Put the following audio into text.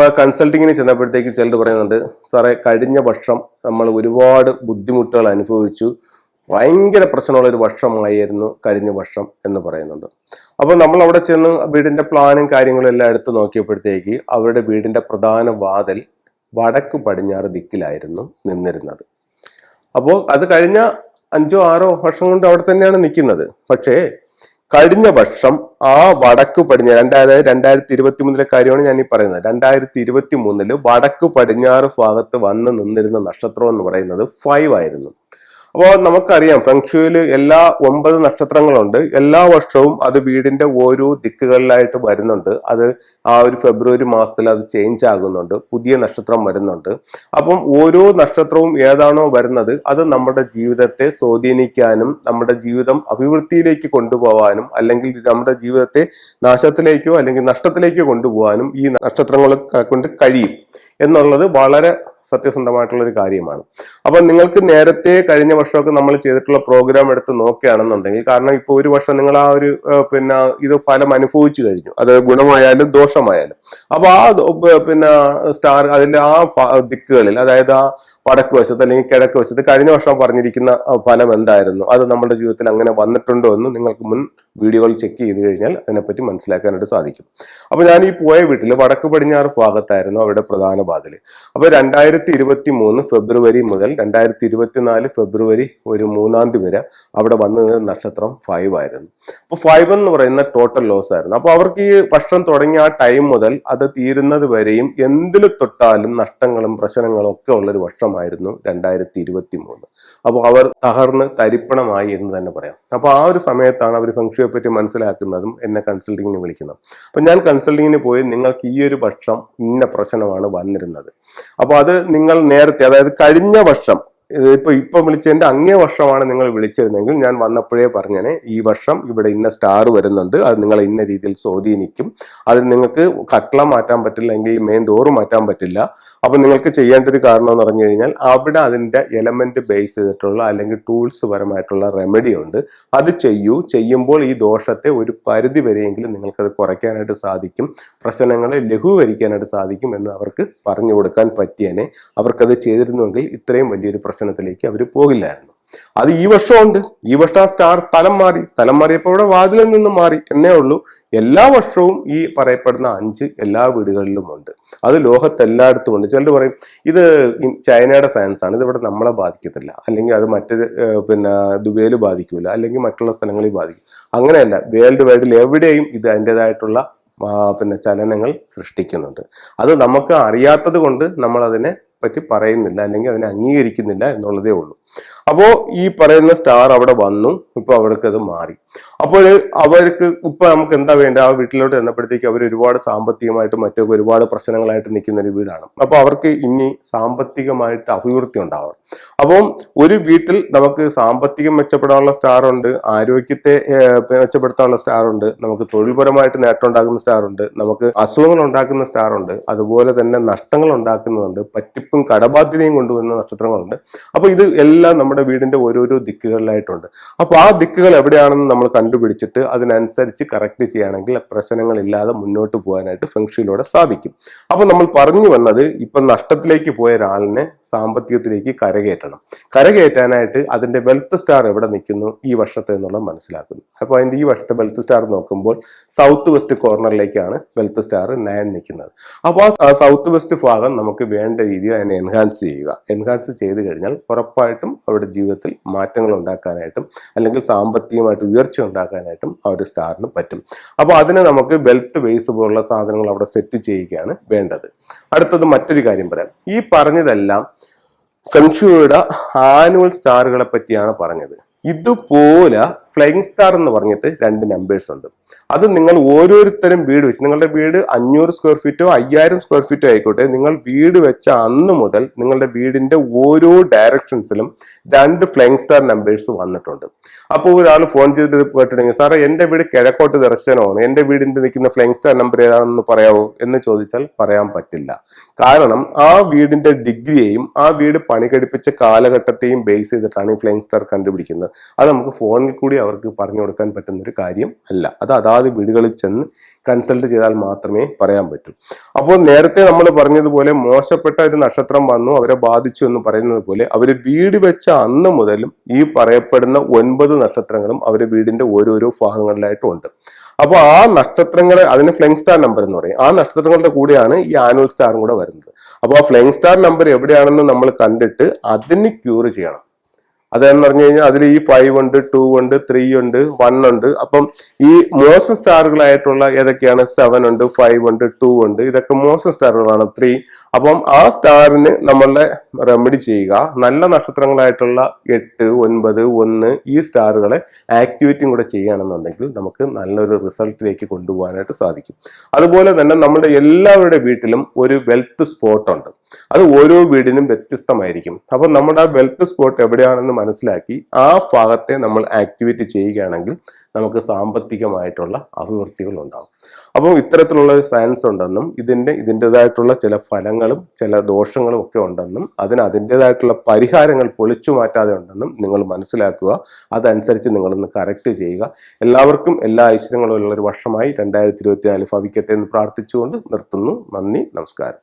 ഇപ്പോൾ കൺസൾട്ടിങ്ങിന് ചെന്നപ്പോഴത്തേക്ക് ചിലർ പറയുന്നുണ്ട് സാറേ കഴിഞ്ഞ വർഷം നമ്മൾ ഒരുപാട് ബുദ്ധിമുട്ടുകൾ അനുഭവിച്ചു. ഭയങ്കര പ്രശ്നമുള്ള ഒരു വർഷമായിരുന്നു കഴിഞ്ഞ വർഷം എന്ന് പറയുന്നുണ്ട്. അപ്പോൾ നമ്മൾ അവിടെ ചെന്ന് വീടിന്റെ പ്ലാനും കാര്യങ്ങളും എല്ലാം എടുത്ത് നോക്കിയപ്പോഴത്തേക്ക് അവരുടെ വീടിന്റെ പ്രധാന വാതിൽ വടക്ക് പടിഞ്ഞാറ് ദിക്കിലായിരുന്നു നിന്നിരുന്നത്. അപ്പോൾ അത് കഴിഞ്ഞ അഞ്ചോ ആറോ വർഷം കൊണ്ട് അവിടെ തന്നെയാണ് നിൽക്കുന്നത്. പക്ഷേ കഴിഞ്ഞ വർഷം ആ വടക്ക് പടിഞ്ഞാറ് രണ്ടായിരത്തി രണ്ടായിരത്തി ഇരുപത്തി മൂന്നിലെ കാര്യമാണ് ഞാൻ ഈ പറയുന്നത്. രണ്ടായിരത്തി ഇരുപത്തി മൂന്നിൽ വടക്ക് പടിഞ്ഞാറ് ഭാഗത്ത് വന്ന് നിന്നിരുന്ന നക്ഷത്രം എന്ന് പറയുന്നത് ഫൈവ് ആയിരുന്നു. അപ്പോൾ നമുക്കറിയാം ഫെങ്ഷുയിൽ എല്ലാ ഒമ്പത് നക്ഷത്രങ്ങളുണ്ട്. എല്ലാ വർഷവും അത് വീടിന്റെ ഓരോ ദിക്കുകളിലായിട്ട് വരുന്നുണ്ട്. അത് ആ ഒരു ഫെബ്രുവരി മാസത്തിൽ അത് ചേഞ്ച് ആകുന്നുണ്ട്. പുതിയ നക്ഷത്രം വരുന്നുണ്ട്. അപ്പം ഓരോ നക്ഷത്രവും ഏതാണോ വരുന്നത് അത് നമ്മുടെ ജീവിതത്തെ സ്വാധീനിക്കാനും നമ്മുടെ ജീവിതം അഭിവൃദ്ധിയിലേക്ക് കൊണ്ടുപോകാനും അല്ലെങ്കിൽ നമ്മുടെ ജീവിതത്തെ നാശത്തിലേക്കോ അല്ലെങ്കിൽ നഷ്ടത്തിലേക്കോ കൊണ്ടുപോകാനും ഈ നക്ഷത്രങ്ങളെ കൊണ്ട് കഴിയും. എന്നുള്ളത് വളരെ സത്യസന്ധമായിട്ടുള്ള ഒരു കാര്യമാണ്. അപ്പൊ നിങ്ങൾക്ക് നേരത്തെ കഴിഞ്ഞ വർഷമൊക്കെ നമ്മൾ ചെയ്തിട്ടുള്ള പ്രോഗ്രാം എടുത്ത് നോക്കുകയാണെന്നുണ്ടെങ്കിൽ കാരണം ഇപ്പോൾ ഒരു വർഷം നിങ്ങൾ ആ ഒരു പിന്നെ ഇത് ഫലം അനുഭവിച്ചു കഴിഞ്ഞു. അത് ഗുണമായാലും ദോഷമായാലും. അപ്പോൾ ആ പിന്നെ സ്റ്റാർ അതിന്റെ ആ ദിക്കുകളിൽ അതായത് ആ വടക്ക് വശത്ത് അല്ലെങ്കിൽ കിഴക്ക് വശത്ത് കഴിഞ്ഞ വർഷം പറഞ്ഞിരിക്കുന്ന ഫലം എന്തായിരുന്നു? അത് നമ്മുടെ ജീവിതത്തിൽ അങ്ങനെ വന്നിട്ടുണ്ടോ എന്ന് നിങ്ങൾക്ക് മുൻ വീഡിയോകൾ ചെക്ക് ചെയ്ത് കഴിഞ്ഞാൽ അതിനെപ്പറ്റി മനസ്സിലാക്കാനായിട്ട് സാധിക്കും. അപ്പോൾ ഞാൻ ഈ പോയ വീട്ടിൽ വടക്ക് പടിഞ്ഞാറ് ഭാഗത്തായിരുന്നു അവരുടെ പ്രധാന ബാതിൽ അപ്പോൾ രണ്ടായിരത്തി ഇരുപത്തി മൂന്ന് ഫെബ്രുവരി മുതൽ രണ്ടായിരത്തി ഇരുപത്തിനാല് ഫെബ്രുവരി ഒരു മൂന്നാം തീയതി വരെ അവിടെ വന്നു നിന്ന നക്ഷത്രം ഫൈവ് ആയിരുന്നു. അപ്പൊ ഫൈവ് എന്ന് പറയുന്ന ടോട്ടൽ ലോസ് ആയിരുന്നു. അപ്പൊ അവർക്ക് ഈ വർഷം തുടങ്ങിയ ആ ടൈം മുതൽ അത് തീരുന്നത് വരെയും എന്തിൽ തൊട്ടാലും നഷ്ടങ്ങളും പ്രശ്നങ്ങളും ഒക്കെ ഉള്ളൊരു വർഷമായിരുന്നു രണ്ടായിരത്തി ഇരുപത്തി മൂന്ന് അപ്പോൾ അവർ തകർന്ന് തരിപ്പണമായി എന്ന് തന്നെ പറയാം. അപ്പൊ ആ ഒരു സമയത്താണ് അവർ ഫംഗ്ഷയെ പറ്റി മനസ്സിലാക്കുന്നതും എന്നെ കൺസൾട്ടിങ്ങിന് വിളിക്കുന്നത്. അപ്പൊ ഞാൻ കൺസൾട്ടിങ്ങിന് പോയി നിങ്ങൾക്ക് ഈ ഒരു വർഷം ഇന്ന പ്രശ്നമാണ് വന്നിരുന്നത്. അപ്പോൾ അത് നിങ്ങൾ നേരത്തെ അതായത് കഴിഞ്ഞ വർഷം ഇത് ഇപ്പം വിളിച്ചതിന്റെ അങ്ങേ വർഷമാണ് നിങ്ങൾ വിളിച്ചിരുന്നെങ്കിൽ ഞാൻ വന്നപ്പോഴേ പറഞ്ഞേനെ ഈ വർഷം ഇവിടെ ഇന്ന സ്റ്റാർ വരുന്നുണ്ട് അത് നിങ്ങൾ ഇന്ന രീതിയിൽ സ്വാധീനിക്കും. അത് നിങ്ങൾക്ക് കട്ടള മാറ്റാൻ പറ്റില്ല എങ്കിൽ മെയിൻ ഡോറ് മാറ്റാൻ പറ്റില്ല. അപ്പൊ നിങ്ങൾക്ക് ചെയ്യേണ്ട ഒരു കാരണം എന്ന് പറഞ്ഞു കഴിഞ്ഞാൽ അവിടെ അതിന്റെ എലമെന്റ് ബേസ് ചെയ്തിട്ടുള്ള അല്ലെങ്കിൽ ടൂൾസ് പരമായിട്ടുള്ള റെമഡി ഉണ്ട്. അത് ചെയ്യൂ. ചെയ്യുമ്പോൾ ഈ ദോഷത്തെ ഒരു പരിധി വരെയെങ്കിലും നിങ്ങൾക്കത് കുറയ്ക്കാനായിട്ട് സാധിക്കും. പ്രശ്നങ്ങളെ ലഘൂകരിക്കാനായിട്ട് സാധിക്കും എന്ന് അവർക്ക് പറഞ്ഞു കൊടുക്കാൻ പറ്റിയനെ. അവർക്കത് ചെയ്തിരുന്നുവെങ്കിൽ ഇത്രയും വലിയൊരു പ്രശ്നത്തിലേക്ക് അവർ പോകില്ലായിരുന്നു. അത് ഈ വർഷമുണ്ട് ഈ വർഷം ആ സ്റ്റാർ സ്ഥലം മാറി. സ്ഥലം മാറിയപ്പോൾ ഇവിടെ വാതിലിൽ നിന്ന് മാറി. എന്നേ ഉള്ളൂ. എല്ലാ വർഷവും ഈ പറയപ്പെടുന്ന അഞ്ച് എല്ലാ വീടുകളിലും ഉണ്ട് അത് ലോകത്തെല്ലായിടത്തും ഉണ്ട്. ചിലർ പറയും ഇത് ചൈനയുടെ സയൻസ് ആണ്. ഇത് ഇവിടെ നമ്മളെ ബാധിക്കത്തില്ല. അല്ലെങ്കിൽ അത് മറ്റൊരു പിന്നെ ദുബൈയിൽ ബാധിക്കൂല. അല്ലെങ്കിൽ മറ്റുള്ള സ്ഥലങ്ങളിൽ ബാധിക്കും. അങ്ങനെയല്ല. വേൾഡ് വൈഡിൽ എവിടെയും ഇത് അതിന്റെതായിട്ടുള്ള പിന്നെ ചലനങ്ങൾ സൃഷ്ടിക്കുന്നുണ്ട്. അത് നമുക്ക് അറിയാത്തത് കൊണ്ട് നമ്മൾ അതിനെ പറ്റി പറയുന്നില്ല അല്ലെങ്കിൽ അതിനെ അംഗീകരിക്കുന്നില്ല എന്നുള്ളതേ ഉള്ളൂ. അപ്പോൾ ഈ പറയുന്ന സ്റ്റാർ അവിടെ വന്നു ഇപ്പൊ അവർക്ക് അത് മാറി. അപ്പോൾ അവർക്ക് ഇപ്പൊ നമുക്ക് എന്താ വേണ്ട ആ വീട്ടിലോട്ട് ചെന്നപ്പോഴത്തേക്ക് അവർ ഒരുപാട് സാമ്പത്തികമായിട്ട് മറ്റൊക്കെ ഒരുപാട് പ്രശ്നങ്ങളായിട്ട് നിൽക്കുന്ന ഒരു വീടാണ്. അപ്പൊ അവർക്ക് ഇനി സാമ്പത്തികമായിട്ട് അഭിവൃദ്ധി ഉണ്ടാവണം. അപ്പം ഒരു വീട്ടിൽ നമുക്ക് സാമ്പത്തികം മെച്ചപ്പെടാനുള്ള സ്റ്റാർ ഉണ്ട് ആരോഗ്യത്തെ മെച്ചപ്പെടുത്താനുള്ള സ്റ്റാർ ഉണ്ട് നമുക്ക് തൊഴിൽപരമായിട്ട് നേട്ടം ഉണ്ടാക്കുന്ന സ്റ്റാർ ഉണ്ട് നമുക്ക് അസുഖങ്ങൾ ഉണ്ടാക്കുന്ന സ്റ്റാർ ഉണ്ട് അതുപോലെ തന്നെ നഷ്ടങ്ങൾ ഉണ്ടാക്കുന്നുണ്ട് പറ്റിപ്പും കടബാധ്യതയും കൊണ്ടുവന്ന നക്ഷത്രങ്ങളുണ്ട്. അപ്പൊ ഇത് എല്ലാം നമ്മുടെ വീടിന്റെ ഓരോരോ ദിക്കുകളിലായിട്ടുണ്ട്. അപ്പൊ ആ ദിക്കുകൾ എവിടെയാണെന്ന് നമ്മൾ കണ്ടുപിടിച്ചിട്ട് അതിനനുസരിച്ച് കറക്റ്റ് ചെയ്യുകയാണെങ്കിൽ പ്രശ്നങ്ങളില്ലാതെ മുന്നോട്ട് പോകാനായിട്ട് ഫെങ്ഷിയിലൂടെ സാധിക്കും. അപ്പൊ നമ്മൾ പറഞ്ഞു വന്നത് ഇപ്പൊ നഷ്ടത്തിലേക്ക് പോയ ഒരാളിനെ സാമ്പത്തികത്തിലേക്ക് കരകയറ്റണം. കരകയറ്റാനായിട്ട് അതിന്റെ വെൽത്ത് സ്റ്റാർ എവിടെ നിൽക്കുന്നു? ഈ വർഷത്തെ എന്നുള്ളത് മനസ്സിലാക്കുന്നു. അപ്പൊ അതിന്റെ ഈ വർഷത്തെ വെൽത്ത് സ്റ്റാർ നോക്കുമ്പോൾ സൗത്ത് വെസ്റ്റ് കോർണറിലേക്കാണ് വെൽത്ത് സ്റ്റാർ നയൻ നിൽക്കുന്നത്. അപ്പോൾ ആ സൗത്ത് വെസ്റ്റ് ഭാഗം നമുക്ക് വേണ്ട രീതിയിൽ അതിനെ എൻഹാൻസ് ചെയ്യുക. എൻഹാൻസ് ചെയ്ത് കഴിഞ്ഞാൽ ഉറപ്പായിട്ടും അവരുടെ ജീവിതത്തിൽ മാറ്റങ്ങൾ ഉണ്ടാക്കാനായിട്ടും അല്ലെങ്കിൽ സാമ്പത്തികമായിട്ട് ഉയർച്ച ഉണ്ടാക്കാനായിട്ടും ആ ഒരു സ്റ്റാറിന് പറ്റും. അപ്പോൾ അതിന് നമുക്ക് വെൽത്ത് ബേസ് പോലുള്ള സാധനങ്ങൾ അവിടെ സെറ്റ് ചെയ്യുകയാണ് വേണ്ടത്. അടുത്തത് മറ്റൊരു കാര്യം പറയാം. ഈ പറഞ്ഞതെല്ലാം ഫെങ്ഷുയുടെ ആനുവൽ സ്റ്റാറുകളെ പറ്റിയാണ് പറഞ്ഞത്. ഇതുപോലെ ഫ്ലൈങ് സ്റ്റാർ എന്ന് പറഞ്ഞിട്ട് രണ്ട് നമ്പേഴ്സ് ഉണ്ട്. അത് നിങ്ങൾ ഓരോരുത്തരും വീട് വെച്ച് നിങ്ങളുടെ വീട് അഞ്ഞൂറ് സ്ക്വയർ ഫീറ്റോ അയ്യായിരം സ്ക്വയർ ഫീറ്റോ ആയിക്കോട്ടെ നിങ്ങൾ വീട് വെച്ച അന്ന് മുതൽ നിങ്ങളുടെ വീടിന്റെ ഓരോ ഡയറക്ഷൻസിലും രണ്ട് ഫ്ലൈങ് സ്റ്റാർ നമ്പേഴ്സ് വന്നിട്ടുണ്ട്. അപ്പോൾ ഒരാൾ ഫോൺ ചെയ്തിട്ട് കേട്ടിട്ടുണ്ടെങ്കിൽ സാറേ എന്റെ വീട് കിഴക്കോട്ട് ദർശനമാണ്. എന്റെ വീടിന്റെ നിൽക്കുന്ന ഫ്ലൈങ് സ്റ്റാർ നമ്പർ ഏതാണെന്ന് പറയാമോ എന്ന് ചോദിച്ചാൽ പറയാൻ പറ്റില്ല. കാരണം ആ വീടിന്റെ ഡിഗ്രിയെയും ആ വീട് പണി കഴിപ്പിച്ച കാലഘട്ടത്തെയും ബേസ് ചെയ്തിട്ടാണ് ഈ ഫ്ലൈങ് സ്റ്റാർ കണ്ടുപിടിക്കുന്നത്. അത് നമുക്ക് ഫോണിൽ കൂടി അവർക്ക് പറഞ്ഞു കൊടുക്കാൻ പറ്റുന്നൊരു കാര്യം അല്ല. അത് അതാത് വീടുകളിൽ ചെന്ന് കൺസൾട്ട് ചെയ്താൽ മാത്രമേ പറയാൻ പറ്റൂ. അപ്പോൾ നേരത്തെ നമ്മൾ പറഞ്ഞതുപോലെ മോശപ്പെട്ട ഒരു നക്ഷത്രം വന്നു അവരെ ബാധിച്ചു എന്ന് പറയുന്നത് പോലെ അവർ വീട് വെച്ച അന്ന് മുതലും ഈ പറയപ്പെടുന്ന ഒൻപത് നക്ഷത്രങ്ങളും അവരുടെ വീടിന്റെ ഓരോരോ ഭാഗങ്ങളിലായിട്ടും ഉണ്ട്. അപ്പോൾ ആ നക്ഷത്രങ്ങളെ അതിന് ഫ്ലെങ് സ്റ്റാർ നമ്പർ എന്ന് പറയും. ആ നക്ഷത്രങ്ങളുടെ കൂടെയാണ് ഈ ആനുവൽ സ്റ്റാറും കൂടെ വരുന്നത്. അപ്പോൾ ആ ഫ്ലെങ് സ്റ്റാർ നമ്പർ എവിടെയാണെന്ന് നമ്മൾ കണ്ടിട്ട് അതിന് ക്യൂർ ചെയ്യണം. അതെന്ന് പറഞ്ഞു കഴിഞ്ഞാൽ അതിൽ ഈ ഫൈവ് ഉണ്ട് ടു ഉണ്ട് ത്രീ ഉണ്ട് വൺ ഉണ്ട്. അപ്പം ഈ മോശം സ്റ്റാറുകളായിട്ടുള്ള ഏതൊക്കെയാണ്? സെവൻ ഉണ്ട് ഫൈവ് ഉണ്ട് ടു ഉണ്ട്. ഇതൊക്കെ മോശം സ്റ്റാറുകളാണ് ത്രീ അപ്പം ആ സ്റ്റാറിന് നമ്മളുടെ റെമഡി ചെയ്യുക. നല്ല നക്ഷത്രങ്ങളായിട്ടുള്ള എട്ട് ഒൻപത് ഒന്ന് ഈ സ്റ്റാറുകളെ ആക്ടിവിറ്റിയും കൂടെ ചെയ്യുകയാണെന്നുണ്ടെങ്കിൽ നമുക്ക് നല്ലൊരു റിസൾട്ടിലേക്ക് കൊണ്ടുപോകാനായിട്ട് സാധിക്കും. അതുപോലെ തന്നെ നമ്മുടെ എല്ലാവരുടെ വീട്ടിലും ഒരു വെൽത്ത് സ്പോട്ട് ഉണ്ട്. അത് ഓരോ വീടിനും വ്യത്യസ്തമായിരിക്കും. അപ്പം നമ്മുടെ ആ വെൽത്ത് സ്പോട്ട് എവിടെയാണെന്ന് മനസ്സിലാക്കി ആ ഭാഗത്തെ നമ്മൾ ആക്ടിവേറ്റ് ചെയ്യുകയാണെങ്കിൽ നമുക്ക് സാമ്പത്തികമായിട്ടുള്ള അഭിവൃദ്ധികൾ ഉണ്ടാകും. അപ്പോൾ ഇത്തരത്തിലുള്ള സയൻസ് ഉണ്ടെന്നും ഇതിന്റെ ഇതിന്റെതായിട്ടുള്ള ചില ഫലങ്ങളും ചില ദോഷങ്ങളും ഒക്കെ ഉണ്ടെന്നും അതിന് അതിന്റെതായിട്ടുള്ള പരിഹാരങ്ങൾ പൊളിച്ചു മാറ്റാതെ ഉണ്ടെന്നും നിങ്ങൾ മനസ്സിലാക്കുക. അതനുസരിച്ച് നിങ്ങളൊന്ന് കറക്റ്റ് ചെയ്യുക. എല്ലാവർക്കും എല്ലാ ഐശ്വര്യങ്ങളും ഉള്ള ഒരു വർഷമായി രണ്ടായിരത്തി ഇരുപത്തി നാല് ഭവിക്കട്ടെ എന്ന് പ്രാർത്ഥിച്ചുകൊണ്ട് നിർത്തുന്നു. നന്ദി നമസ്കാരം.